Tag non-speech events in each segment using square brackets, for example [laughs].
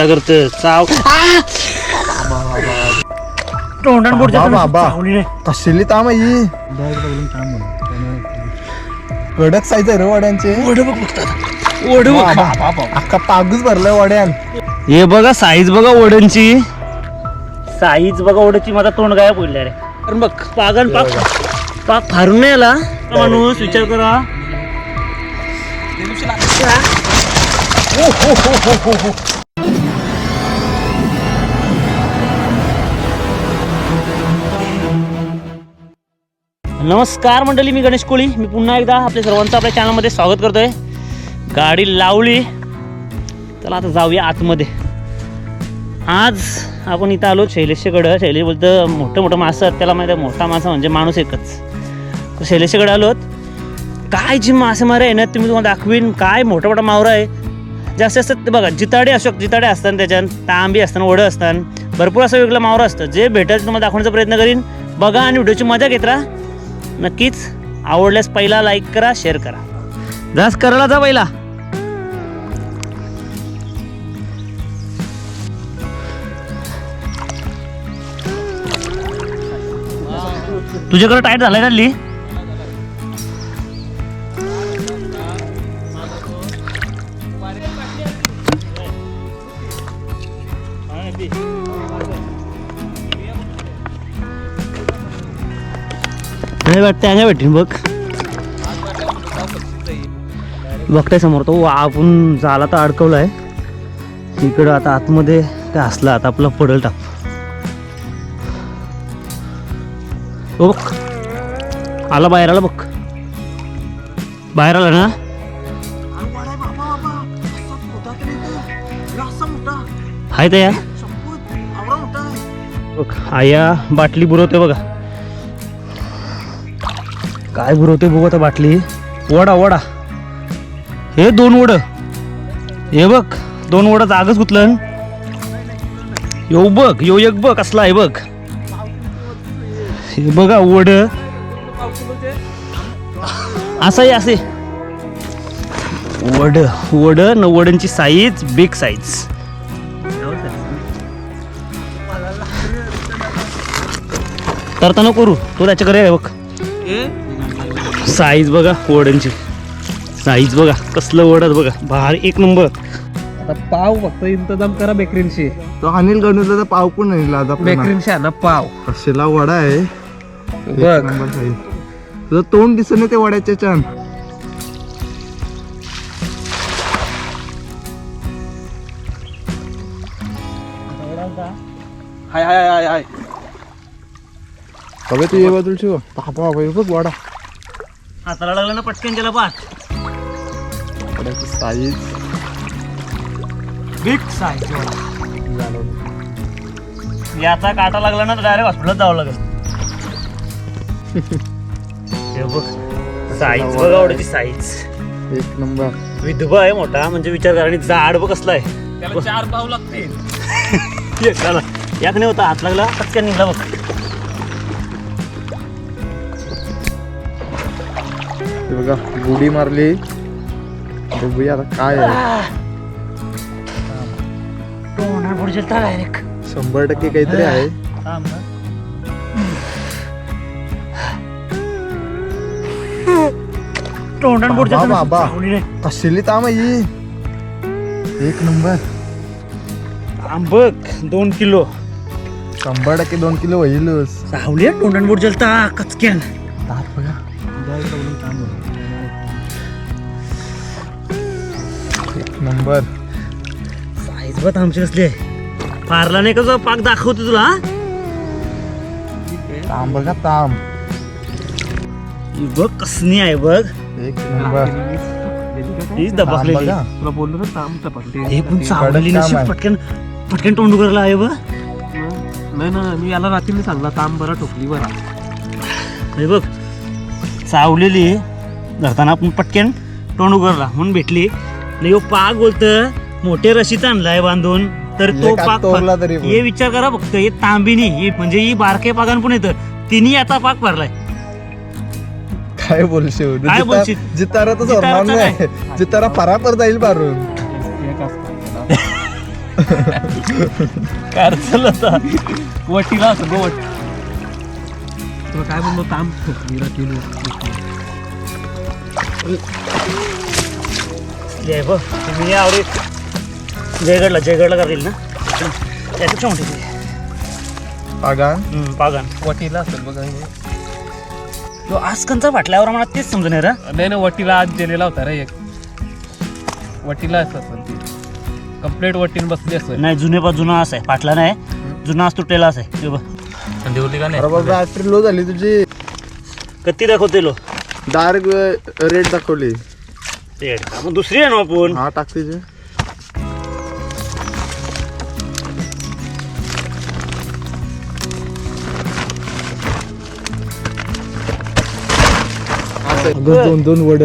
काय करतं चाव. तोंडान बाबा, ताम ही कडक साईज आहे रे वड्यांचे. बाबा, अख्खा पागच भरलाय वड्यान. हे बघा साईज बघा ओढ्यांची साईज बघा ओढ्याची माझा तोंड गायब होईल रे कारण बघ पागन पाक पाक फारून नाही आला माणूस विचार करा. नमस्कार मंडळी मी गणेश कोळी. मी पुन्हा एकदा आपल्या सर्वांचं आपल्या चॅनलमध्ये स्वागत करतोय. गाडी लावली. चला आता जाऊया आतमध्ये. आज आपण इथं आलो शैलेशकडं. शैलेश बोलतं मोठं मोठं मासं आहेत. त्याला माहिती आहे मोठा मासा म्हणजे माणूस एकच. तर शैलेशकडे आलोत. काय जी मासेमारी आहे ना तुम्ही तुम्हाला दाखवीन. काय मोठा मोठा मावरा आहे. जास्त असतात ते बघा जिताडे असो जिताडे असतात त्याच्यात. तांबी असतात ओढं असतात. भरपूर असं वेगळं मावरं असतं. जे भेटेल तुम्हाला दाखवण्याचा प्रयत्न करीन. बघा आणि व्हिडिओची मजा घेत राहा. नक्कीच आवडल्यास पहिला लाईक करा शेअर करा. जास करायला जा पहिला. तुझ्याकडे टाईट झालाय का ली नाही वाटते अंगा भेटीन बघ. बघताय समोर तो. आपण झाला तर अडकवलाय. इकडं आता आतमध्ये काय असला आता आपला पडल टाक. ओ बघ. आला बाहेर आला बघ. बाहेर आला ना? हाय तया. बघ आया बाटली बुरवते बघा. काय बुरवते बघू आता बाटली. वडा वडा. हे दोन वड. हे बघ दोन वडा जागच गुतलं. यो बघ यो एक बघ असला आहे बघ. हे बघा वड. असं आहे असे. वड वड न वडांची साईज बिग साईज तर नको करू तो त्याच्याकडे बघ. साईज बघा वडांची साईज बघा कसलं वडत बघा. बाहेर एक नंबर. आता पाव फक्त इंतजाम करा बेकरींशी. तो अनिल गणूचा पाव पण नाही आपल्याला. बेकरींशी ना पाव. कसला वडा आहे? एक बघ. Number size. तुझं तोंड दिसत नाही ते वड्याच्या छान. हाय हाय हाय हाय. हवे तू ये बाजूला शिव बाबा बघ वडा. हाताला लागलं ना पटकन पाठ वड्याची साईज बिग साईज याचा काटा लागला ना तर डायरेक्ट हॉस्पिटलात जावं लागेल. हे बघ साईज बघा एवढ्याची साईज एक नंबर. विधवा आहे मोठा म्हणजे विचार करा आणि जाड बघ कसला आहे. त्याला चार पाव लागतील. [laughs] चला. याक नाही होता हात लागला पटकन निघला बघ. हे बघा बुडी मारली. बघूया आता काय आहे. शंभर टक्के काहीतरी आहे. बाबा, बाबा. कसली ताम आहे ही एक नंबर. बघ दोन किलो. शंभर टक्के दोन किलो होईलच. सावली तोंडात बोट जलता कचक्यान. दात नंबर साईज बघ आमची कसली आहे. फारला नाही का जो पाक दाखवतो तुला हा? ताम बघा ताम ही बघ कसनी आहे बघ. एक नंबर हीच ताम दबाकलेली बघा. तुला बोललो ना ताम टपकते हे पण. पटकन पटकन तोंड उघडला आहे बघ. नाही ना मी याला रात्री सांगला ताम बरा ठोकली बरा. हे बघ चावलेली धरताना आपण पटकन तोंड उघडला म्हणून भेटली. ह्यो पाक बोलत. मोठे रशीचा आणलाय बांधून. तर तो एक पाक तरी पण. हे विचार करा फक्त हे तांबिनी ही म्हणजे ही बारके पागान पण येतं. तिन्ही आता पाक भरलाय. काय बोलशील? काय बोलशील? जितारा तर जितारा नाही. परापर जाईल मारून एक असतं कार चालवता वटीला असं तुला काय म्हणलो रात्री जय बघ तुम्ही आवडे जयगडला जयगडला करतील ना. त्यापेक्षा मोठी ती. पागान. हम्म, पागान. वटीला असेल बघा हे. तो आजकालचा फाटल्यावर मला तेच समजून रे? नाही ना वटीला आज दिलेला होता रे एक. वटीला असं असेल ती. कंप्लीट वटीन बसली असेल. नाही जुने पा जुना असा आहे. फाटला नाही. जुना आज तुटलेला असा आहे. हे बघ. देवली का अरे बाबा बॅटरी लो झाली तुझी. कत्ती दाखवते लो? डायरेक्ट रेट दाखवली. मग दुसरी आहे ना आपण? हा टाक तिचे अगं दोन दोन वड.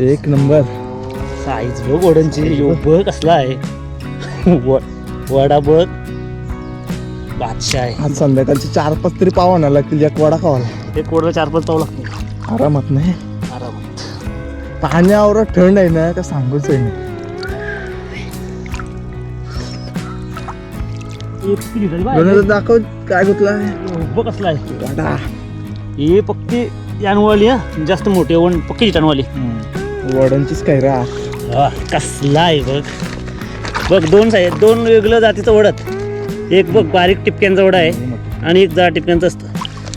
एक नंबर. साईज बघ वडांची. यो बघ कसला आहे. व- वडा बघ. बादशाह आहे. आज संध्याकाळची चार पाच तरी पाव आणायला लागतील एक वडा खावाला. ते कोडला चार पाच पाव लागते आरामात नाही. पाण्यावर थंड आहे ना का सांगूच आहे हे. दोन दाखव काय बघ कसला आहे. वडा. हे पक्की यानवाली हा. जास्त मोठी वन पक्की चिटणवाली वडांचीच काय रा. कसला आहे बघ. बघ दोन साईड दोन वेगळं जातीचं वडत एक बघ बारीक टिपक्यांचा वडा आहे आणि एक जाड टिपक्यांचं असतं.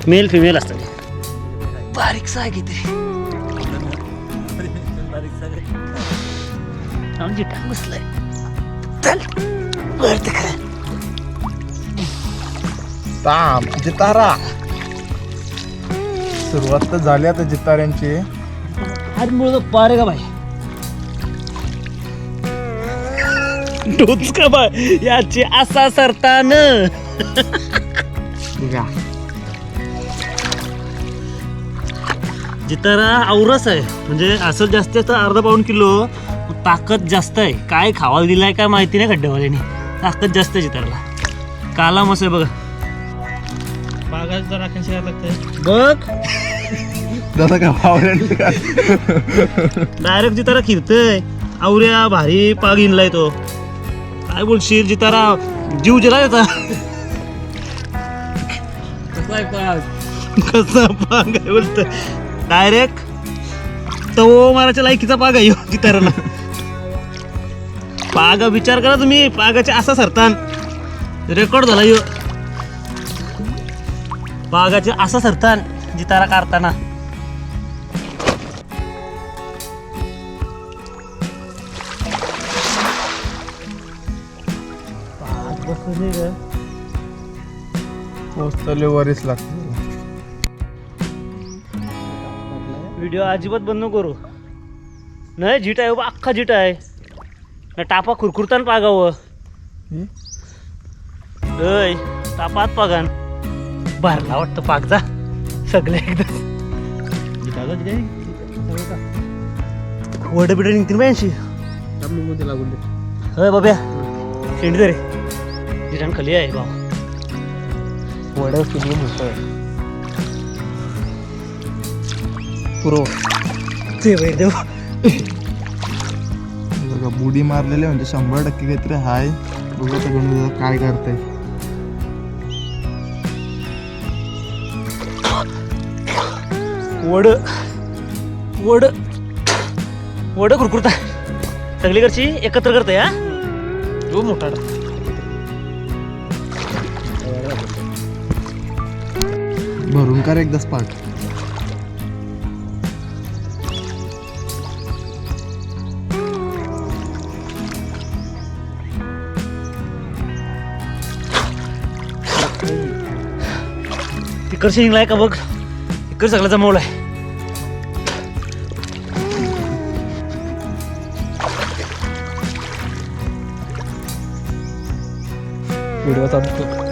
मेल फिमेल असतं. बारीक आहे किती? आमची टांग बसलाय चल वरती खरं ताम जितारा. सुरुवात तर झाली आता जिताऱ्यांची. अरे मुळ पारे का बाई टोच का बाय याची असा सरतान. जितारा औरस आहे. म्हणजे असं जास्त जास्त अर्धा पाऊण किलो ताकद जास्त आहे. काय खावायला दिलाय काय माहिती नाही खड्डेवाल्याने. ताकद जास्त आहे जितारला काला मस आहे बघा. बागाच जरा लागतंय बघ. दादा का? पावऱ्यांचं काय डायरेक्ट जितारा खिरतय. आवऱ्या भारी पाग इनलाय तो. काय बोलशील जितारा जीव जिला त्याचा कसा पाग? आहे बोलत डायरेक्ट तो माराच्या लायकीचा पागा आहे ह्यो जिताराला पागा विचार करा तुम्ही पागाचे असा सरतान. रेकॉर्ड झाला यो. पागाचे असा सरतान जितारा काढताना. पोचतले वरीस लागते. व्हिडिओ अजिबात बंद करू. नाही झीट आहे बा अख्खा झीट आहे. टापा खुरखुरतान पागावं? अय टापात पागान. भरला वाटतं पागचा सगळे एकदा. वड बिड निघतील बायांशी लागून हय बाब्या. शेंडी रे जिरान खाली आहे बाबा. वड्या किती मोठं पुरो. ते बाई देव. बघा बुडी मारलेले म्हणजे शंभर टक्के काहीतरी हाय. बघू आता गणू काय करताय. वड. वड. वड कुरकुरता. सगळीकडची एकत्र करते हा? तो मोठा भरून कर एकदा स्पाट तिकडची निघलाय का बघ? इकडे सगळं जमवलंय. व्हिडिओ चालतो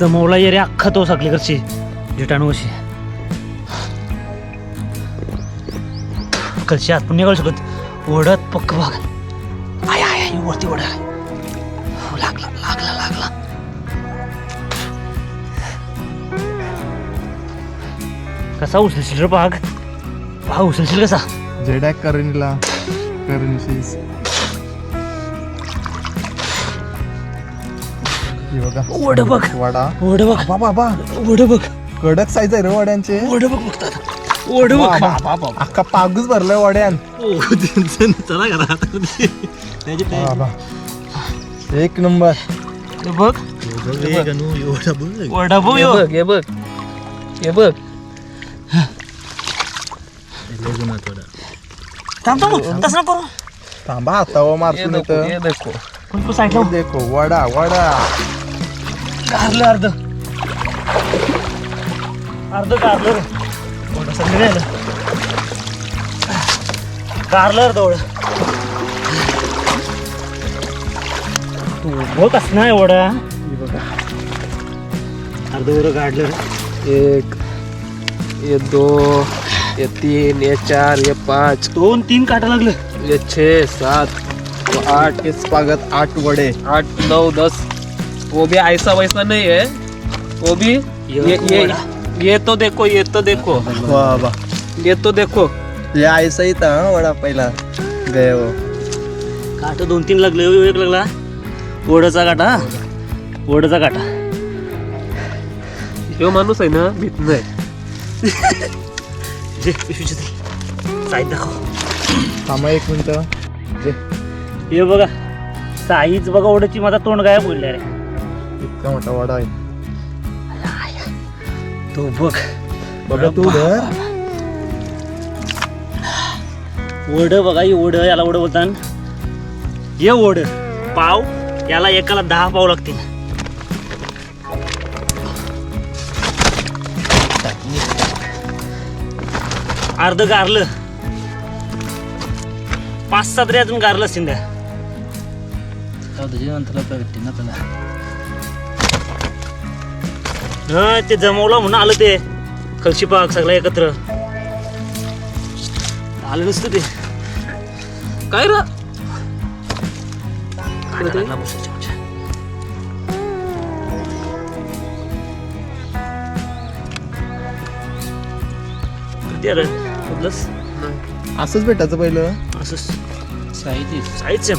जमवला येरे अख्खा तो सगळीकडची जिटाणू अशी कलशी आत पण निघालू शकत ओढत पक्क बघ. आय आय आय वरती ओढ. हो, लागला लागला लागला. कसा उचलशील रे बाग पाग उचलशील कसा? जेडॅक करणीला करणीशीस हे बघा. ओढ बघ. वडा. ओढ बघ. बाबा बाबा. ओढ बघ. कडक साईज आहे रे वड्यांचे. ओढ बघ बघतात बघ. बाबा, अख्खा पागूच भरलाय वड्यान. चला. एक नंबर. बघ बघ. हे यो. बघ हे बघ. बघ. थांब थांब. तसं नको. करू. थांबा हातावर मारसून देखो येतं देखो पण तू साईडला हे देखो वडा वडा. कारलं अर्ध. अर्ध कारलं रे. ओढा सगळं राहिलं कारलं अर्ध ओढ तू बघ अस नाही एवढा? बघा. अर्ध ओढ काढलं रे. एक ये दो ये तीन ये चार ये पाच. दोन तीन काटा लागलं. ये छे सात आठ इस पागत आठ वडे. आठ नऊ दस. वो भी ऐसा वैसा नहीं है। वो भी ये ये ये तो देखो ये तो देखो। वा वा ये तो देखो। हे आयसा ही था वडा पहिला। गय हो काट दोन तीन लागले एक लागला। ओढाचा काटा ओढाचा काटा। ह्यो माणूस आहे ना भीत नाही जे [laughs] पिशवीचे ते साईड दाखव. थांबा एक मिनिट जे हे बघा साईज बघा ओढाची माझा तोंड गायब होईल रे इतका मोठा वडा आहे. तो बघ. बघा तू धर ओढ बघा ही ओढ. याला ओढ बोलतात हे ओढ. पाव. याला एकाला दहा पाव लागतील. अर्ध गारलं. पाच सात तरी अजून गारलं असतील त्या. हा ते जमवलं म्हणून आलं ते. कलशी पाक सगळं एकत्र. आलं नसतं ते. काय रा? असंच भेटायचं पहिलं. असंच. साईज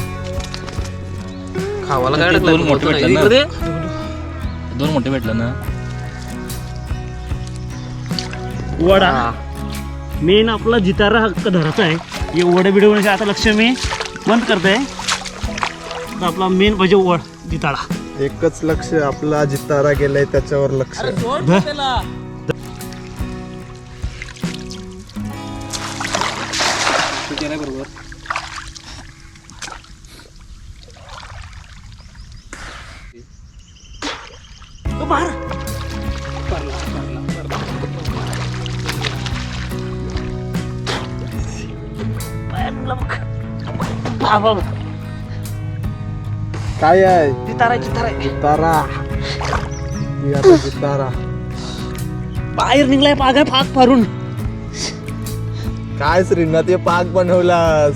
खावाला काय? दोन मोठे भेटले ना. दोन मोठे भेटलं ना? वडा. मेन आपला जितारा हक्क धराचा आहे. हे वडे बिडवण्याचे आता लक्ष मी बंद करतोय. आता आपला मेन पाहिजे वड जिताळा एकच लक्ष आपला जितारा गेलाय त्याच्यावर लक्ष. बरोबर बाहेर काय आहे? आता बाहेर निघलाय पागा फाक फारून काय श्रीनाथ हे पाक बनवलास.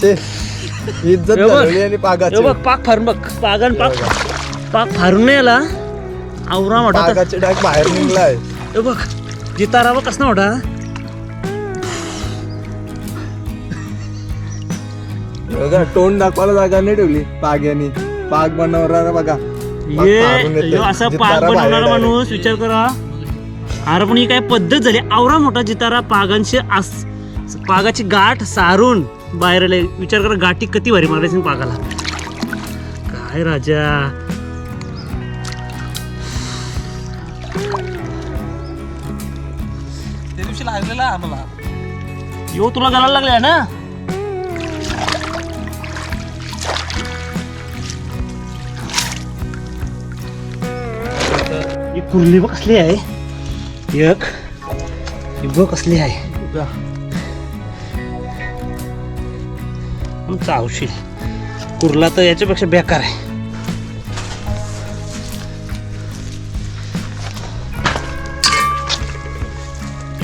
शे इज्जत हे बघ. घालवली आणि हे पागाची बघ पाक फारून बघ. पागन पाक पाक फारून नाही आला. आवरा मोठा. पागाचे डाग बाहेर निघलाय. हे बघ जितारा बघ कसं मोठा? बघा तोंड दाखवायला जागा नाही ठेवली पाग्यानी पाक बनवणारा बघा. ये असा पाग बनवणारा. माणूस विचार करा. अरे पण ही काय पद्धत झाली. आवरा मोठा जितारा पागांशी आस पागाची गाठ सारून बाहेर आले. विचार करा गाठी किती भारी मारायची पागाला. काय राजा. त्या दिवशी लागलेला आम्हाला. यो तुला घालायला लागलाय ना? कुर्ली बघ कसली आहे. एक. ही बघ कसली आहे. चावशील कुर्ला तर याच्यापेक्षा बेकार आहे.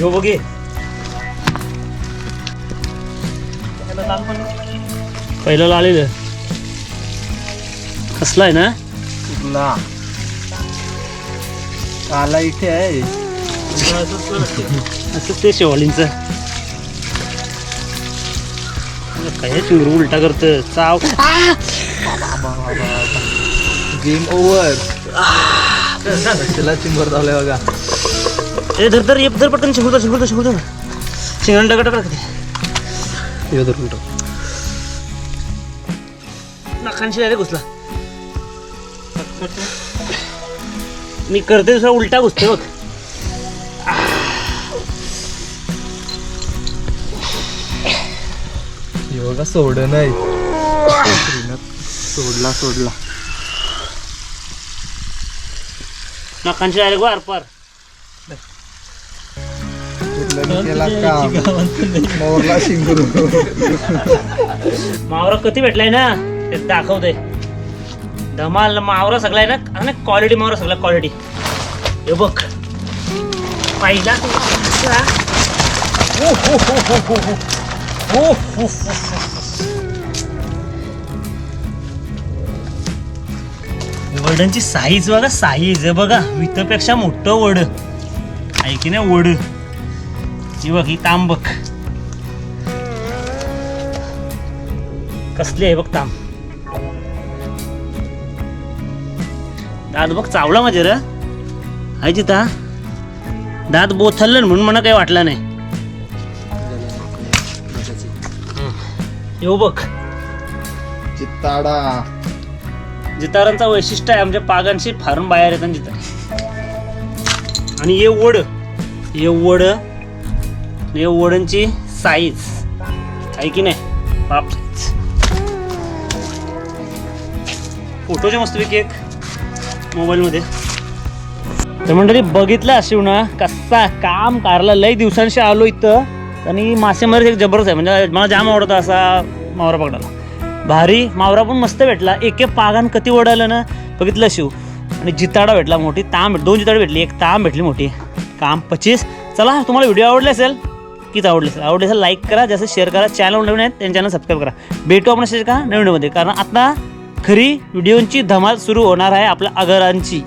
यो बघे पहिलं आलेलं कसलं आहे ना? काला इथे आहे. असं ते शेवालींचं काय चिंगरू उलटा करत चाव. गेम ओव्हर त्याला चिंबर धावलाय बघा. ए धर धर ये धर पटकन शिकवतो शिकवतो शिकवतो शिंगण डगड टाकते नाकांशी डायरेक्ट घुसला. मी करते दुसरा उलटा घुसते बघ. हे बघा सोड नाही. सोडला सोडला. नाकांशी डायरेक्ट वार पार. मावरा कधी भेटलाय ना? ते दाखवते धमाल मावरा सगळा आहे ना? आणि क्वालिटी मावरा सगळा क्वालिटी हे बघ. पहिला वडनची हो, हो, हो, साईज बघा साईज आहे बघा. वितपेक्षा मोठं वड. आहे की नाही वड? ही बघ ही तांबक. कसली आहे बघ तांब. दात बघ चावला माझे र. आहे तिथं दात बोथललं म्हणून मला काही वाटलं नाही. येऊ बघ. चित्ताडा जितारांचा वैशिष्ट्य आहे आमच्या पागांशी फारून बाहेर येतात जितार आणि हे वड हे वड हे वडांची साईज आहे की नाही? बाप फोटोचे मस्तपैकी एक. मोबाईलमध्ये. तर मंडळी बघितलं शिव ना कसा काम कारला लई दिवसांशी आलो इथं. आणि मासेमारी एक जबरदस्त आहे. म्हणजे मला जाम आवडतं असा मावरा पकडायला भारी मावरा पण मस्त भेटला. एक एक पागान कधी ओढायला ना बघितलं शिव आणि जिताडा भेटला मोठी ताम भेट दोन जिताडे भेटली एक ताम भेटली मोठी. काम पच्चीस चला तुम्हाला व्हिडिओ आवडले असेल कीच आवडले असेल. आवडले असेल लाईक करा. जास्त शेअर करा. चॅनल नवीन आहेत त्यांनी चॅनल सबस्क्राईब करा. भेटू आपण शेअर का नवीन कारण आता खरी व्हिडिओंची धमाल सुरू होणार आहे आपल्या आगरांची.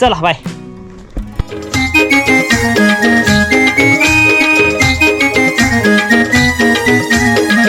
चला बाय